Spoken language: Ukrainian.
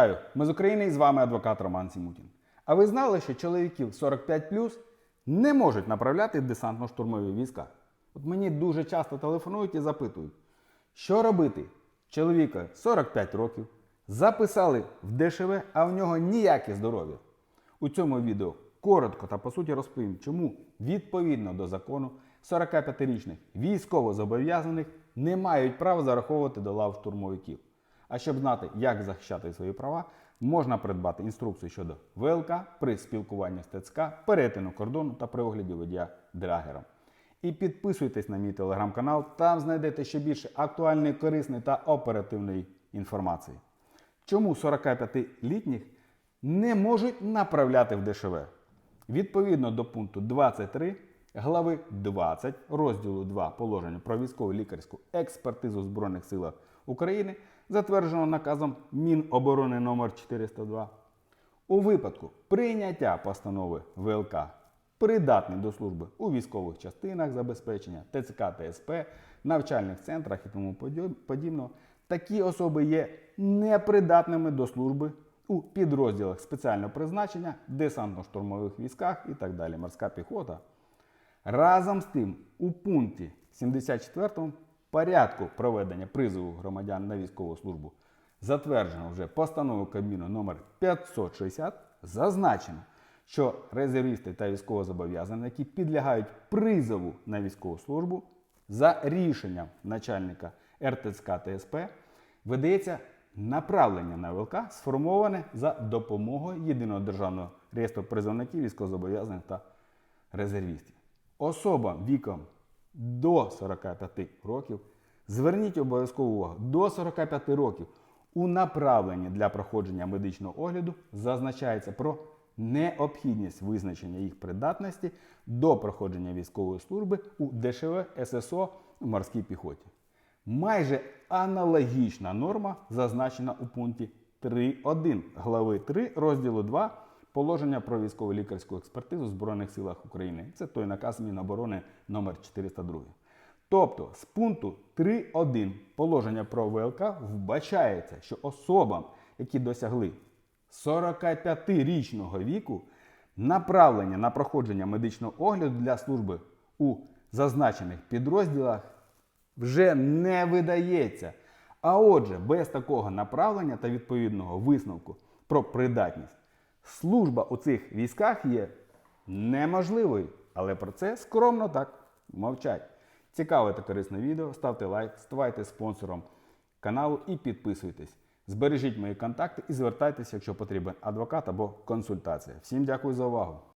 Вітаю! Ми з України і з вами адвокат Роман Сімутін. А ви знали, що чоловіків 45 не можуть направляти десантно-штурмові війська? От мені дуже часто телефонують і запитують, що робити? Чоловіка 45 років, записали в ДШВ, а в нього ніяке здоров'я. У цьому відео коротко та по суті розповім, чому відповідно до закону 45-річних військовозобов'язаних не мають права зараховувати до лав штурмовиків. А щоб знати, як захищати свої права, можна придбати інструкцію щодо ВЛК при спілкуванні з ТЦК, перетину кордону та при огляді водія драгером. І підписуйтесь на мій телеграм-канал, там знайдете ще більше актуальної, корисної та оперативної інформації. Чому 45-літніх не можуть направляти в ДШВ? Відповідно до пункту 23 глави 20 розділу 2 положення про військово лікарську експертизу Збройних силах України, затвердженого наказом Міноборони номер 402 у випадку прийняття постанови ВЛК придатний до служби у військових частинах забезпечення ТЦК ТСП, навчальних центрах і тому подіб- подібного, такі особи є непридатними до служби у підрозділах спеціального призначення, десантно-штурмових військах і так далі, морська піхота. Разом з тим, у пункті 74 порядку проведення призову громадян на військову службу, затверджено вже постановою Кабміну номер 560, зазначено, що резервісти та військовозобов'язані, які підлягають призову на військову службу, за рішенням начальника РТЦК ТСП видається направлення на ВЛК, сформоване за допомогою єдиного державного реєстру призовників військовозобов'язаних та резервістів. Особам віком до 45 років зверніть обов'язкову увагу до 45 років у направленні для проходження медичного огляду зазначається про необхідність визначення їх придатності до проходження військової служби у ДШВ ССО в морській піхоті. Майже аналогічна норма зазначена у пункті 3.1 глави 3 розділу 2 положення про військово лікарську експертизу в Збройних силах України. Це той наказ Міноборони номер 402. Тобто з пункту 3.1 положення про ВЛК вбачається, що особам, які досягли 45-річного віку, направлення на проходження медичного огляду для служби у зазначених підрозділах вже не видається. А отже, без такого направлення та відповідного висновку про придатність, служба у цих військах є неможливою. Але про це скромно так мовчать. Цікаве та корисне відео. Ставте лайк, ставайте спонсором каналу і підписуйтесь. Збережіть мої контакти і звертайтеся, якщо потрібен адвокат або консультація. Всім дякую за увагу!